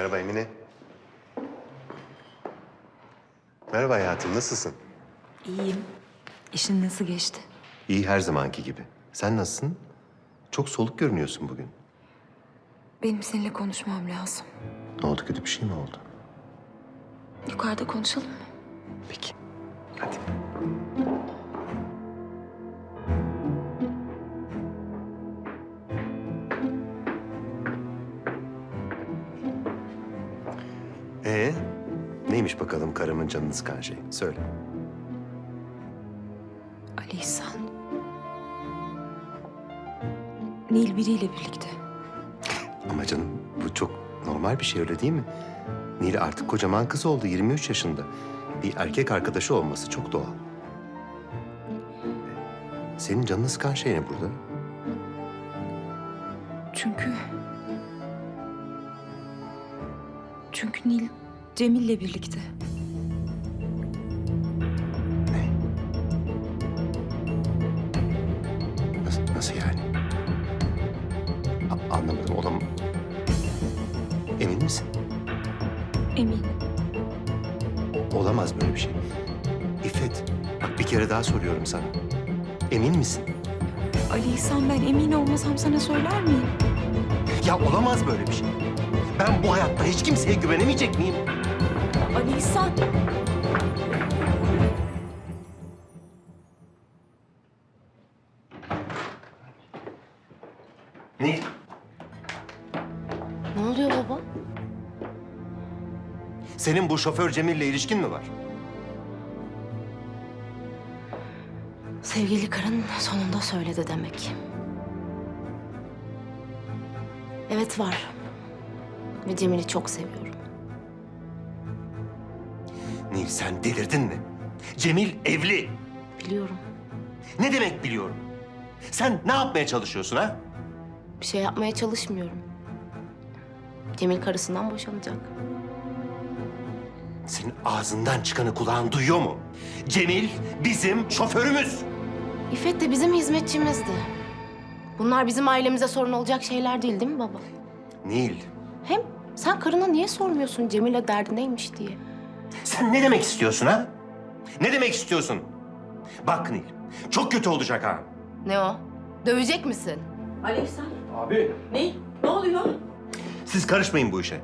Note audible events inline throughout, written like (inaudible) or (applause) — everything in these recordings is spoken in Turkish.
Merhaba Emine. Merhaba hayatım, nasılsın? İyiyim. İşin nasıl geçti? İyi her zamanki gibi. Sen nasılsın? Çok soluk görünüyorsun bugün. Benim seninle konuşmam lazım. Ne oldu, kötü bir şey mi oldu? Yukarıda konuşalım mı? Peki, hadi. Neymiş bakalım karımın canını sıkan şey? Söyle. Ali İhsan. Nil biriyle birlikte. Ama canım bu çok normal bir şey öyle değil mi? Nil artık kocaman kız oldu 23 yaşında. Bir erkek arkadaşı olması çok doğal. Senin canını sıkan şey ne burada? Çünkü... Cemil'le birlikte. Ne? Nasıl, nasıl yani? A- anlamadım olam. Emin misin? Eminim. Olamaz böyle bir şey. İffet, bak bir kere daha soruyorum sana. Emin misin? Ali İhsan ben emin olmasam sana söyler miyim? Ya olamaz böyle bir şey. Ben bu hayatta hiç kimseye güvenemeyecek miyim? Ali İhsan. Nil, Ne oluyor baba? senin bu şoför Cemil'le ilişkin mi var? Sevgili karın sonunda söyledi demek. Evet var. Ve Cemil'i çok seviyorum. Nil sen delirdin mi? Cemil evli. Biliyorum. Ne demek biliyorum? Sen ne yapmaya çalışıyorsun ha? Bir şey yapmaya çalışmıyorum. Cemil karısından boşanacak. Senin ağzından çıkanı kulağın duyuyor mu? Cemil bizim şoförümüz. İffet de bizim hizmetçimizdi. Bunlar bizim ailemize sorun olacak şeyler değil değil mi baba? Nil, Hem sen karına niye sormuyorsun Cemil'le derdi neymiş diye? Sen ne demek istiyorsun ha? Ne demek istiyorsun? Bak Nil, çok kötü olacak ha. Ne o? Dövecek misin? Ali İhsan. Abi. Ne? Ne oluyor? Siz karışmayın bu işe.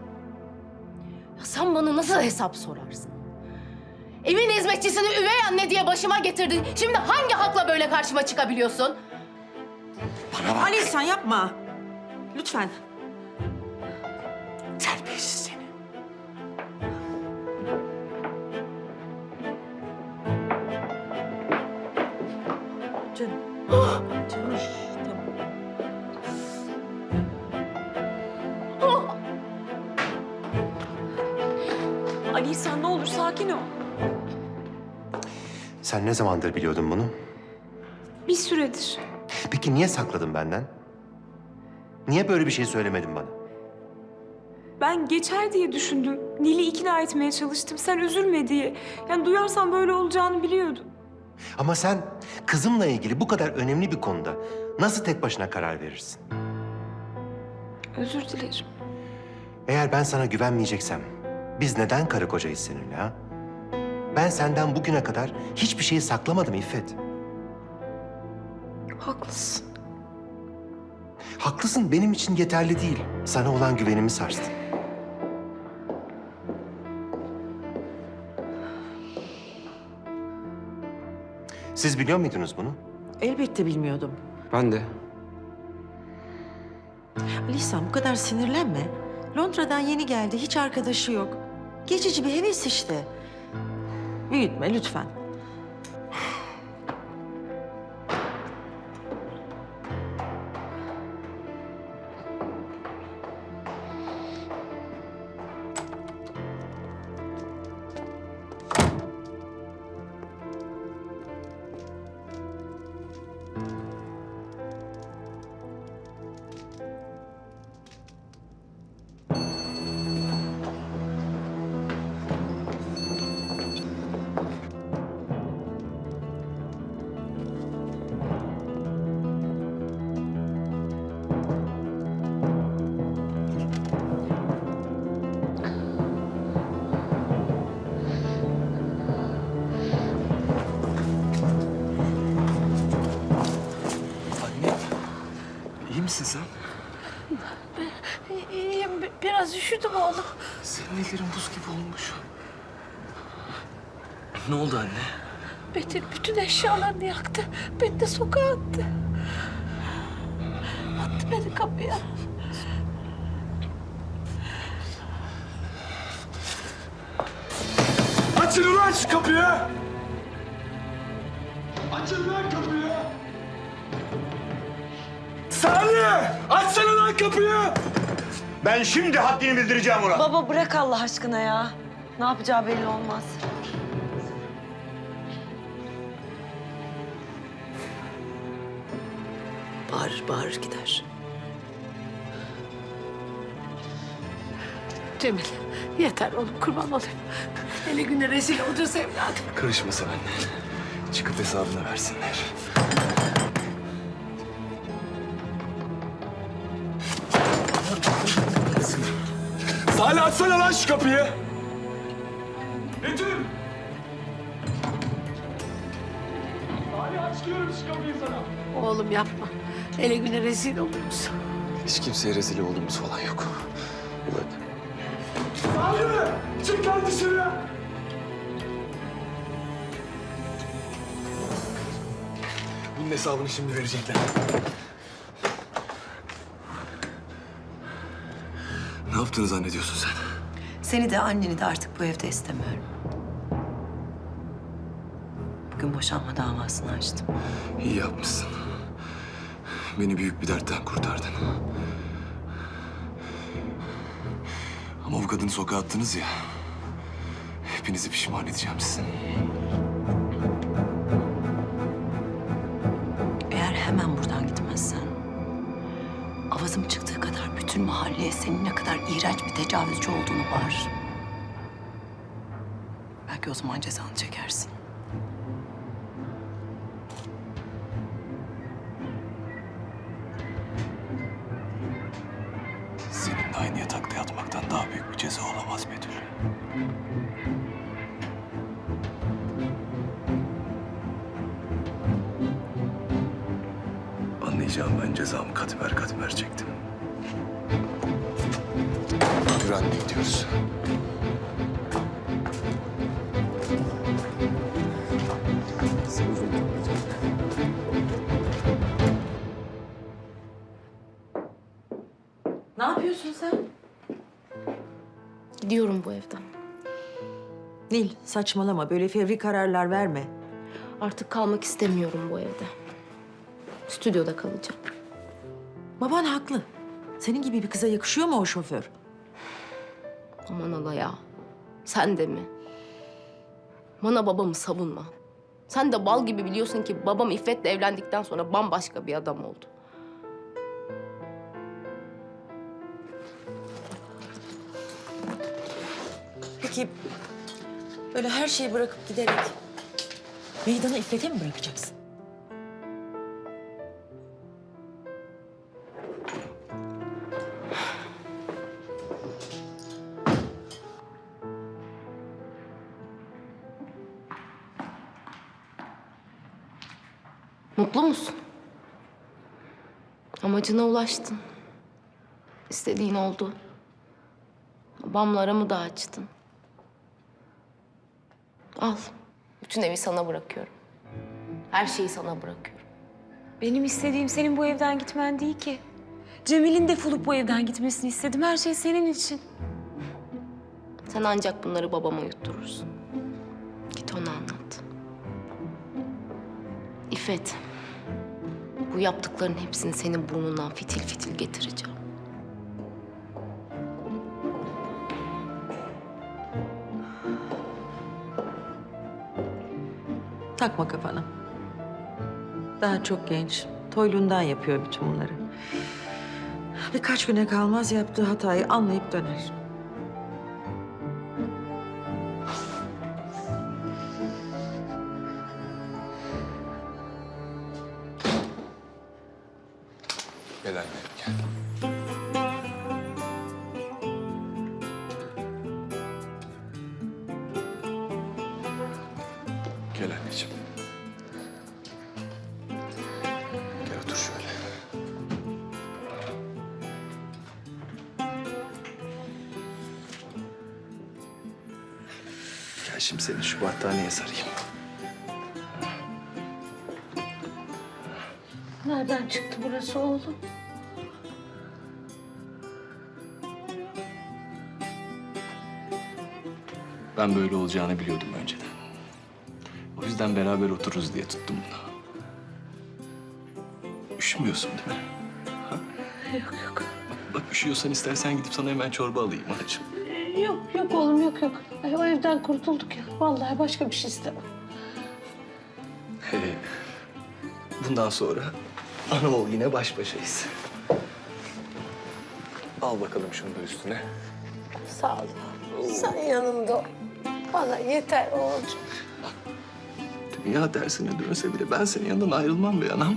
Ya sen bana nasıl hesap sorarsın? Evin hizmetçisini üvey anne diye başıma getirdin. Şimdi hangi hakla böyle karşıma çıkabiliyorsun? Ali İhsan yapma. Lütfen. Canım. Canım. Tamam. Ali İhsan ne olur sakin ol. Sen ne zamandır biliyordun bunu? Bir süredir. Peki niye sakladın benden? Niye böyle bir şey söylemedin bana? Ben geçer diye düşündüm. Nil'i ikna etmeye çalıştım. Sen üzülme diye. Yani duyarsan böyle olacağını biliyordum. Ama sen kızımla ilgili bu kadar önemli bir konuda nasıl tek başına karar verirsin? Özür dilerim. Eğer ben sana güvenmeyeceksem biz neden karı kocayız seninle ha? Ben senden bugüne kadar hiçbir şeyi saklamadım İffet. Haklısın. Haklısın benim için yeterli değil. Sana olan güvenimi sarstı. Siz biliyor muydunuz bunu? Elbette bilmiyordum. Ben de. Ali İhsan bu kadar sinirlenme. Londra'dan yeni geldi, hiç arkadaşı yok. Geçici bir heves işte. Büyütme lütfen. Biraz üşüdüm oğlum. Senin ellerin buz gibi olmuş. Ne oldu anne? Bedir bütün eşyalarını yaktı. Beni de sokağa attı. Attı beni kapıya. Açın ulan şu kapıyı! Açın lan kapıyı! Salih! Açsana lan kapıyı! Ben şimdi haddini bildireceğim ona. Baba bırak Allah aşkına ya. Ne yapacağı belli olmaz. Bağırır bağırır gider. Cemil yeter oğlum kurban olayım. Hele güne rezil olacağız evladım. Karışma sen anne. Çıkıp hesabını versinler. Salih açsana lan şu kapıyı! Betül! Salih aç diyorum şu kapıyı sana. Oğlum yapma. Hele güne rezil oluruz. Hiç kimseye rezil olduğumuz falan yok. Bak. Salih! Çık lan dışarıya! Bunun hesabını şimdi verecekler. Yaptığını zannediyorsun sen? Seni de anneni de artık bu evde istemiyorum. Bugün boşanma davasını açtım. İyi yapmışsın. Beni büyük bir dertten kurtardın. Ama bu kadını sokağa attınız ya. Hepinizi pişman edeceğim sizin. Mahalleye senin ne kadar iğrenç bir tecavüzcü olduğunu bağırırım. Belki o zaman cezanı çekersin. Seninle aynı yatakta yatmaktan daha büyük bir ceza olamaz Betül. Anlayacağım ben cezamı katmer katmer çektim. Anne gidiyoruz. Ne yapıyorsun sen? Gidiyorum bu evden. Nil saçmalama böyle fevri kararlar verme. Artık kalmak istemiyorum bu evde. Stüdyoda kalacağım. Baban haklı. Senin gibi bir kıza yakışıyor mu o şoför? Aman Allah ya. Sen de mi? Bana babamı savunma. Sen de bal gibi biliyorsun ki babam İffet'le evlendikten sonra bambaşka bir adam oldu. Peki böyle her şeyi bırakıp giderek meydanı İffet'e mi bırakacaksın? Amacına ulaştın. İstediğin oldu. Babamla aramı da açtın. Al. Bütün evi sana bırakıyorum. Her şeyi sana bırakıyorum. Benim istediğim senin bu evden gitmen değil ki. Cemil'in defolup bu evden gitmesini istedim. Her şey senin için. Sen ancak bunları babama yutturursun. Git ona anlat. İffet, bu yaptıkların hepsini senin burnundan fitil fitil getireceğim. Takma kafana. Daha çok genç. Toylundan yapıyor bütün bunları. Birkaç güne kalmaz yaptığı hatayı anlayıp döner. Gel anne. Gel anneciğim. Gel otur şöyle. Gel şimdi seni şu battaniyeye sarayım. Nereden çıktı burası oğlum? Ben böyle olacağını biliyordum önceden. O yüzden beraber otururuz diye tuttum bunu. Üşümüyorsun değil mi? Yok yok. Bak üşüyorsan istersen gidip sana hemen çorba alayım anacığım. Ee, Yok yok oğlum yok yok. Ay, o evden kurtulduk ya. Vallahi başka bir şey istemem. He. Bundan sonra ana oğul yine baş başayız. Al bakalım şunu da üstüne. Sağ ol. Sen yanımda ol. Bana yeter oğlum. Dünya tersine dönse bile ben senin yanından ayrılmam be anam.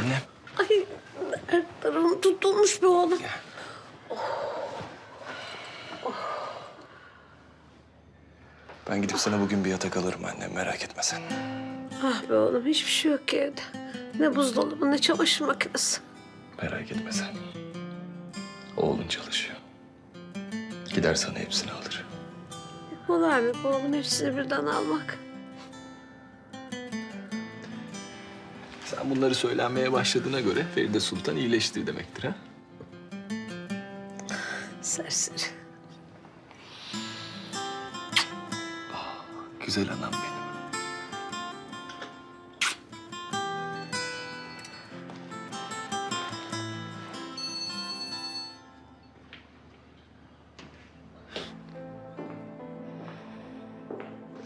Annem. Ay tarafım tutulmuş be oğlum. Ben gidip sana bugün bir yatak alırım annem merak etme sen. Ah be oğlum hiçbir şey yok ki evde. Ne buzdolabı ne çamaşır makinesi. Merak etme sen. Oğlun çalışıyor. Gider sana hepsini alır. Kolay mı be oğlum hepsini birden almak? Sen bunları söylenmeye başladığına göre Feride Sultan iyileşti demektir ha? Serseri. Güzel anam benim.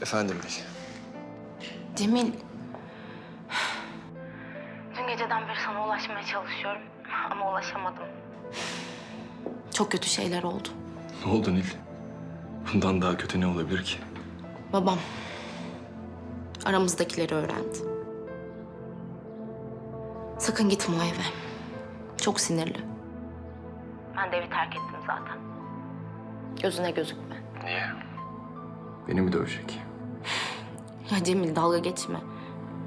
Efendim Nil. Cemil, çok kötü şeyler oldu. Ne oldu Nil? Bundan daha kötü ne olabilir ki? Babam aramızdakileri öğrendi. Sakın gitme o eve. Çok sinirli. Ben de evi terk ettim zaten. Gözüne gözükme. Niye? Beni mi dövecek? Ya Cemil dalga geçme.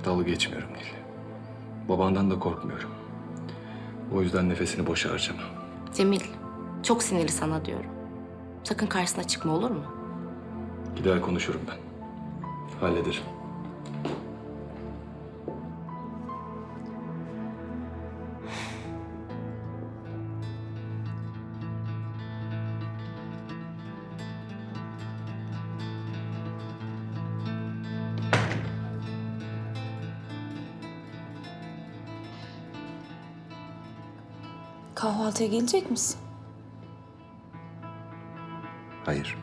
Dalga geçmiyorum Nil. Babandan da korkmuyorum. O yüzden nefesini boşa harcama. Cemil, çok sinirli sana diyorum. Sakın karşısına çıkma olur mu? Gider konuşurum ben. Hallederim. Kahvaltıya gelecek misin? Hayır.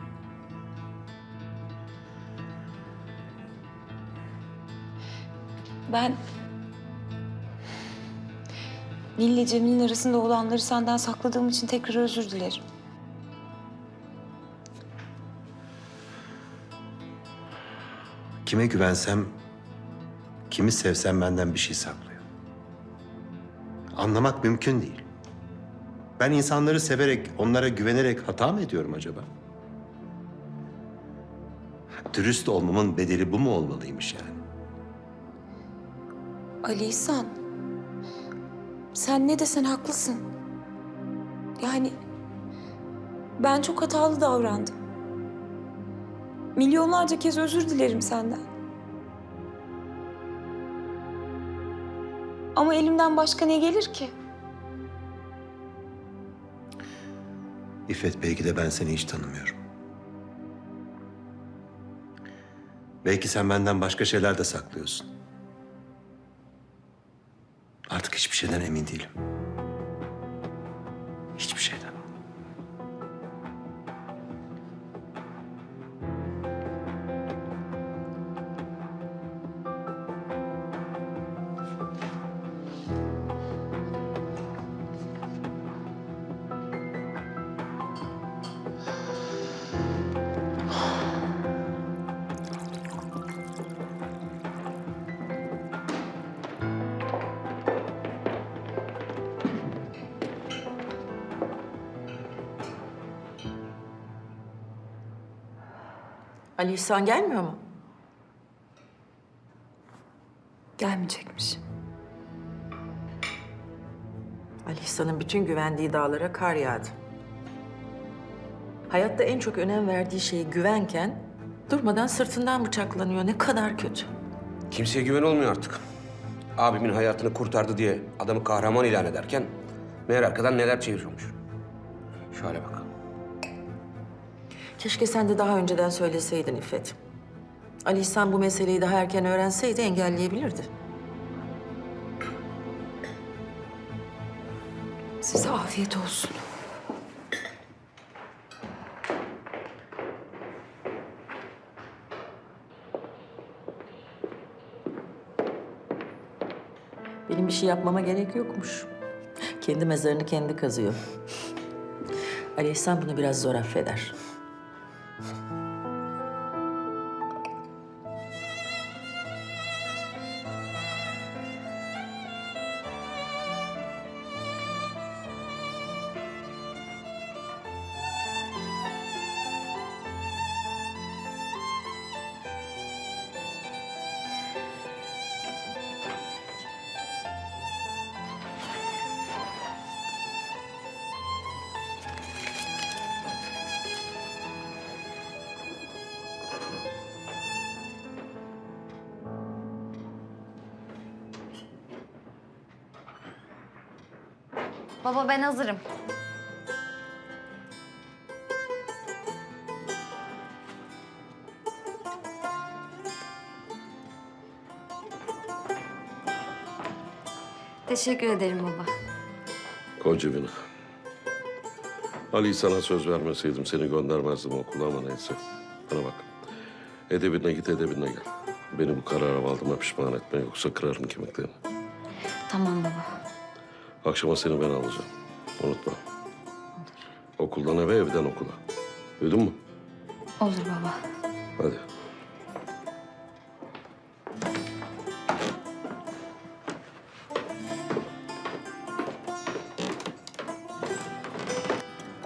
Ben... Nil ile Cemil'in arasında olanları senden sakladığım için tekrar özür dilerim. Kime güvensem, kimi sevsem benden bir şey saklıyor. Anlamak mümkün değil. Ben insanları severek, onlara güvenerek hata mı ediyorum acaba? Dürüst olmamın bedeli bu mu olmalıymış yani? Ali İhsan. Sen ne desen haklısın. Yani ben çok hatalı davrandım. Milyonlarca kez özür dilerim senden. Ama elimden başka ne gelir ki? İffet belki de ben seni hiç tanımıyorum. Belki sen benden başka şeyler de saklıyorsun. Artık hiçbir şeyden emin değilim. Ali İhsan gelmiyor mu? Gelmeyecekmiş. Ali İhsan'ın bütün güvendiği dağlara kar yağdı. Hayatta en çok önem verdiği şeye güvenken durmadan sırtından bıçaklanıyor. Ne kadar kötü. Kimseye güven olmuyor artık. Abimin hayatını kurtardı diye adamı kahraman ilan ederken meğer arkadan neler çeviriyormuş. Şöyle bak. Keşke sen de daha önceden söyleseydin İffet. Ali İhsan bu meseleyi daha erken öğrenseydi engelleyebilirdi. Size afiyet olsun. Benim bir şey yapmama gerek yokmuş. Kendi mezarını kendi kazıyor. Ali İhsan bunu biraz zor affeder. Thank (laughs) you. Baba ben hazırım. Teşekkür ederim baba. Koy cebine. Ali sana söz vermeseydim seni göndermezdim okula ama neyse. Bana bak. Edebine git edebine gel. Beni bu karara aldığıma pişman etme yoksa kırarım kemiklerini. Tamam baba. Akşama seni ben alacağım. Unutma. Okuldan eve evden okula. Duydun mu? Olur baba. Hadi.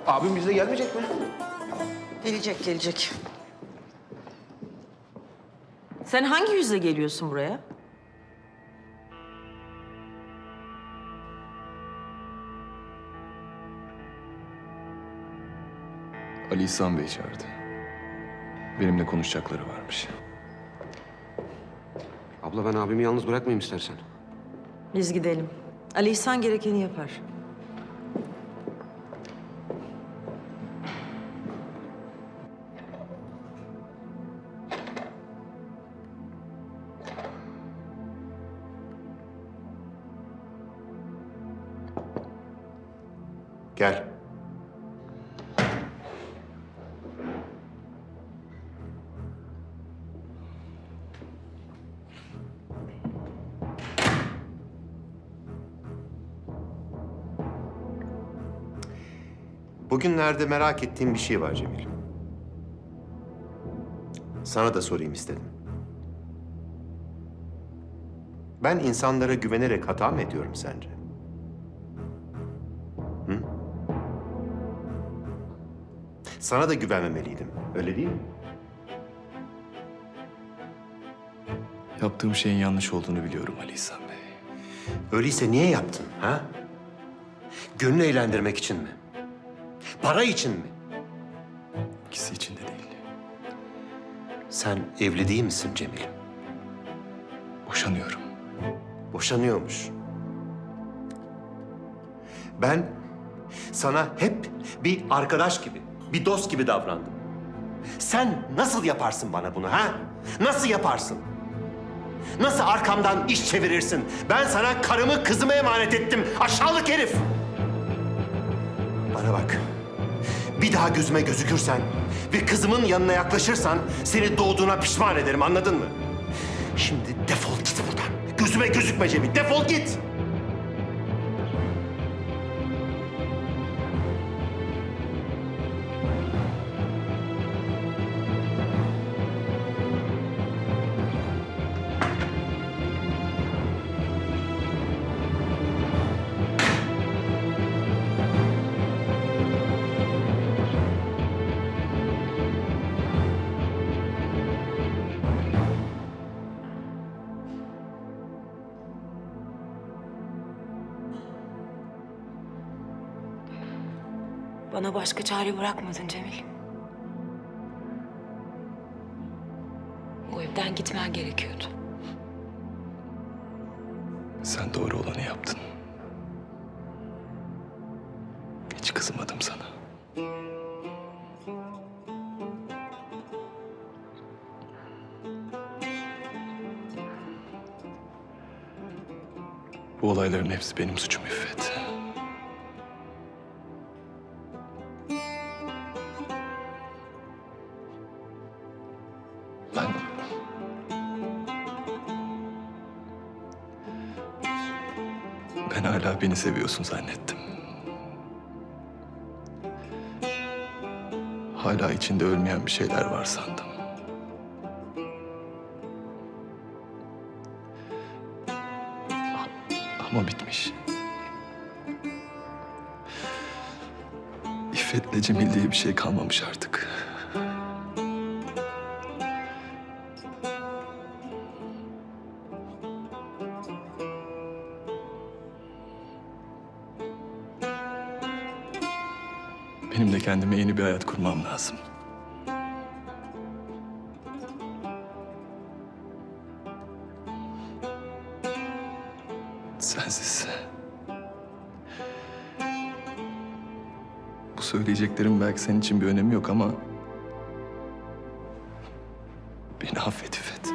Abim bizde gelmeyecek mi? Gelecek, gelecek. Sen hangi yüzle geliyorsun buraya? Ali İhsan Bey çağırdı. Benimle konuşacakları varmış. Abla ben abimi yalnız bırakmayayım istersen. Biz gidelim. Ali İhsan gerekeni yapar. Gel. Bugünlerde merak ettiğim bir şey var Cemil. Sana da sorayım istedim. Ben insanlara güvenerek hata mı ediyorum sence? Hı? Sana da güvenmemeliydim. Öyle değil mi? Yaptığım şeyin yanlış olduğunu biliyorum Ali İhsan Bey. Öyleyse niye yaptın ha? Gönül eğlendirmek için mi? Para için mi? İkisi için de değil. Sen evli değil misin Cemil? Boşanıyorum. Boşanıyormuş. Ben sana hep bir arkadaş gibi, bir dost gibi davrandım. Sen nasıl yaparsın bana bunu ha? Nasıl yaparsın? Nasıl arkamdan iş çevirirsin? Ben sana karımı, kızımı emanet ettim. Aşağılık herif. Bana bak. Bir daha gözüme gözükürsen ve kızımın yanına yaklaşırsan seni doğduğuna pişman ederim anladın mı? Şimdi defol git buradan. Gözüme gözükme Cemil. Defol git. Bana başka çare bırakmadın Cemil. Bu evden gitmen gerekiyordu. Sen doğru olanı yaptın. Hiç kızmadım sana. Bu olayların hepsi benim suçum İffet. Beni seviyorsun zannettim. Hala içinde ölmeyen bir şeyler var sandım. Ama bitmiş. İffet'le Cemil diye bir şey kalmamış artık. Kendime yeni bir hayat kurmam lazım. Sensiz. Bu söyleyeceklerim belki senin için bir önemi yok ama... ...beni affet İffet.